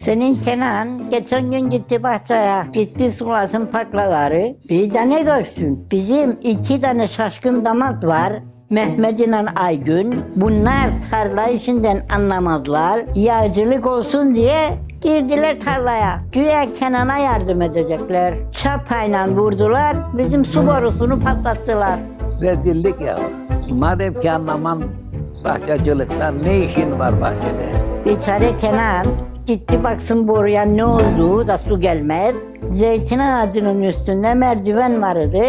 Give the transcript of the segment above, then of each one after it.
Senin Kenan geçen gün gitti bahçeye. Gitti sulasın paklaları. Bir de ne görsün? Bizim iki tane şaşkın damat var. Mehmet ile Aygün. Bunlar tarla işinden anlamazlar. Yağcılık olsun diye girdiler tarlaya. Güya Kenan'a yardım edecekler. Çapayla vurdular. Bizim su borusunu patlattılar. Rezillik ya. Madem ki anlaman bahçecilikten ne işin var bahçede? Biçare Kenan gitti baksın boruya ne oldu da su gelmez. Zeytin ağacının üstünde merdiven vardı.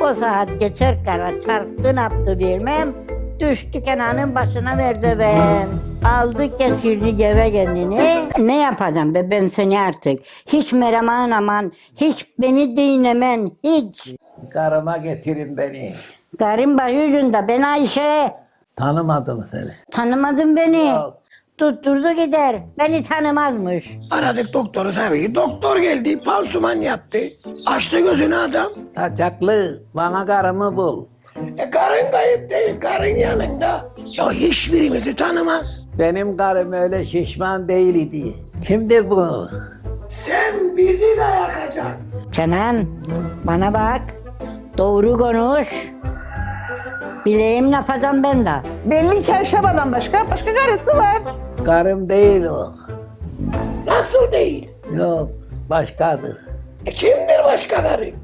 O saat geçer kara çarptı ne yaptı bilmem. Düştü Kenan'ın başına merdiven. Aldı getirdi eve kendini. Ne yapacağım be ben seni artık. Hiç mereman aman, hiç beni dinlemen, hiç. Karıma getirin beni. Karın başucunda ben Ayşe. Tanımadım seni. Tanımadın beni. Yok. Tutturdu gider. Beni tanımazmış. Aradık doktoru tabii. Doktor geldi, pansuman yaptı. Açtı gözünü adam. Saçaklı bana karımı bul. E karın kayıp değil, karın yanında. Ya hiçbirimizi tanımaz. Benim karım öyle şişman değil idi. Kimdir bu? Sen bizi de yakacaksın. Kenan bana bak. Doğru konuş. Bileğim ne yapacağım ben de. Belli ki Ayşaba'dan başka başka karısı var. Karım değil o. Nasıl değil? Yok başkadır. E kimdir başka karın?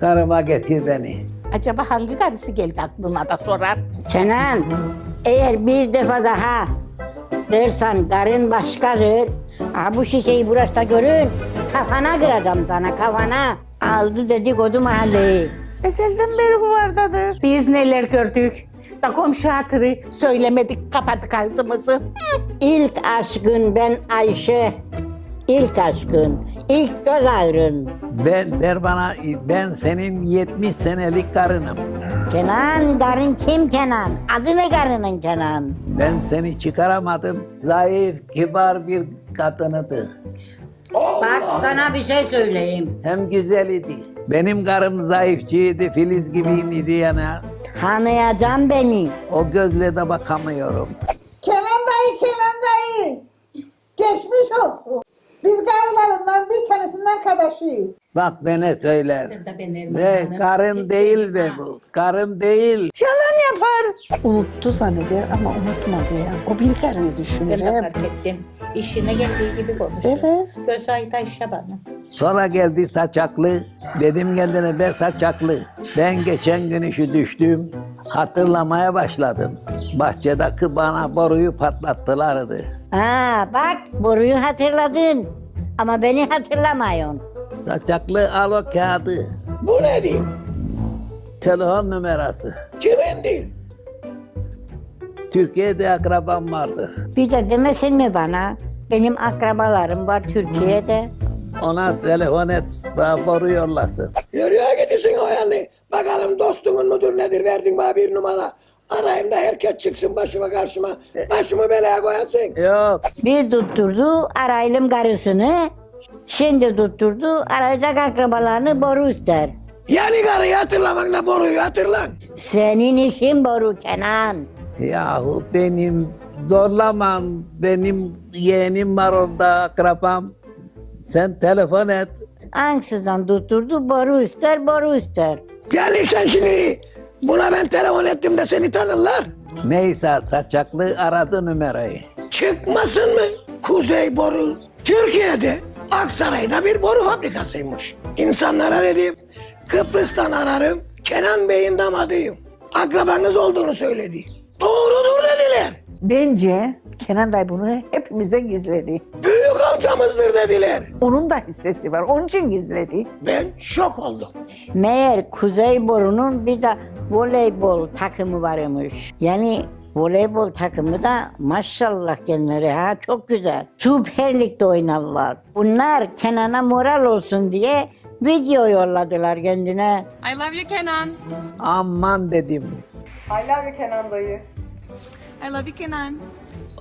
Karıma getir beni. Acaba hangi karısı geldi aklına da sorar. Kenan eğer bir defa daha dersen karın başkadır. Ha, bu şişeyi burası görün. Kafana kıracağım sana kafana. Aldı dedikodu mahalleyi. Ezelden beri bu vardadır. Biz neler gördük. Da komşu hatırı söylemedik kapattık ağzımızı. İlk aşkın ben Ayşe. İlk aşkın, ilk göz ağrın. Ben der bana ben senin 70 senelik karınım. Kenan, karın kim Kenan? Adı ne karının Kenan? Ben seni çıkaramadım. Zayıf, kibar bir kadınıdı. Bak sana bir şey söyleyeyim. Hem güzel idi. Benim karım zayıfçıydı, filiz gibiydi yani. Tanıyacağım beni. O gözle de bakamıyorum. Kenan dayı, Kenan dayı. Geçmiş olsun. Biz karılarından bir tanesinden kardeşiyiz. Bak bana söyler. Ve karım değil be bu. Karım değil. Yalan yapar. Unuttu zanneder ama unutmadı ya. O bir karını düşünür Ben fark ettim. İşine geldiği gibi konuşuyor. Evet. Göz ayda işe bana. Sonra geldi saçaklı. Dedim kendine be saçaklı. Ben geçen gün işi düştüm. Hatırlamaya başladım. Bahçedeki bana boruyu patlattılardı. Ha bak boruyu hatırladın. Ama beni hatırlamıyorsun. Saçaklı al o kağıdı. Bu ne diyeyim? Telefon numarası. Kimin değil? Türkiye'de akrabam vardı. Bir de demesin mi bana? Benim akrabalarım var Türkiye'de. Ona telefon et, bana boru yollasın. Yürüye gitsin o yani. Bakalım dostunun mudur nedir verdin bana bir numara. Arayayım da herkes çıksın başıma karşıma. Başımı belaya koyasın. Yok, Bir tutturdu araylım karısını. Şimdi tutturdu arayacak akrabalarını boru ister. Yani karıyı hatırlamakla boruyu hatırlan. Senin işin boru Kenan. yahu benim zorlamam, benim yeğenim var orada akrabam. Sen telefon et. Ansızdan tutturdu boru ister boru ister. Yani sen şimdi buna ben telefon ettim de seni tanırlar. Neyse saçaklı aradı numarayı. Çıkmasın mı? Kuzey Boru Türkiye'de Aksaray'da bir boru fabrikasıymış. İnsanlara dedim Kıbrıs'tan ararım Kenan Bey'in damadıyım. Akrabanız olduğunu söyledi. Doğrudur dediler. Bence Kenan dayı bunu hepimizden gizledi. Büyük amcamızdır dediler. Onun da hissesi var. Onun için gizledi. Ben şok oldum. Meğer Kuzey Boru'nun bir de voleybol takımı varmış. Yani voleybol takımı da maşallah kendileri ha çok güzel. Süper Lig'de oynarlar. Bunlar Kenan'a moral olsun diye video yolladılar kendine. I love you, Kenan. Aman dedim. I love you, Kenan dayı. I love you Kenan.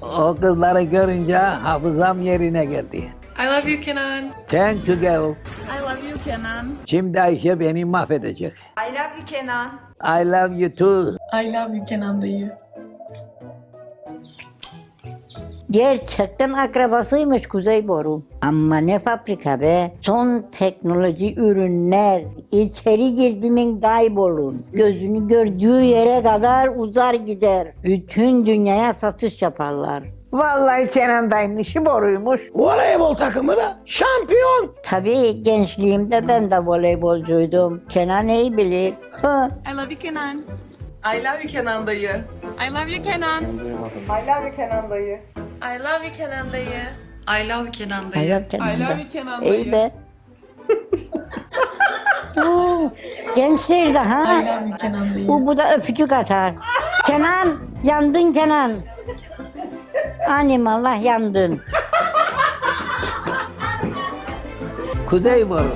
O kızları görünce hafızam yerine geldi. I love you, Kenan. Thank you girls. I love you, Kenan. Şimdi Ayşe beni mahvedecek. I love you Kenan. I love you too. I love you, Kenan dayı. Gerçekten akrabasıymış Kuzey Boru. Ama ne fabrika be. Son teknoloji ürünler. İçeri girdiğimin kaybolun. Gözünü gördüğü yere kadar uzar gider. Bütün dünyaya satış yaparlar. Vallahi Kenan dayının işi boruymuş. Voleybol takımı da şampiyon. Tabii gençliğimde ben de voleybolcuydum. Kenan iyi bilir. Hı. I love you Kenan. I love you Kenan dayı. I love you Kenan. I love you Kenan dayı. I love you Kenan dayı. I love you Kenan Ay dayı. yok Kenan I love you Kenan İyi dayı. be. Oo, Gençler de ha. Bu, bu da öpücük atar. Kenan, yandın Kenan. Animallah yandın. Kuzey boru.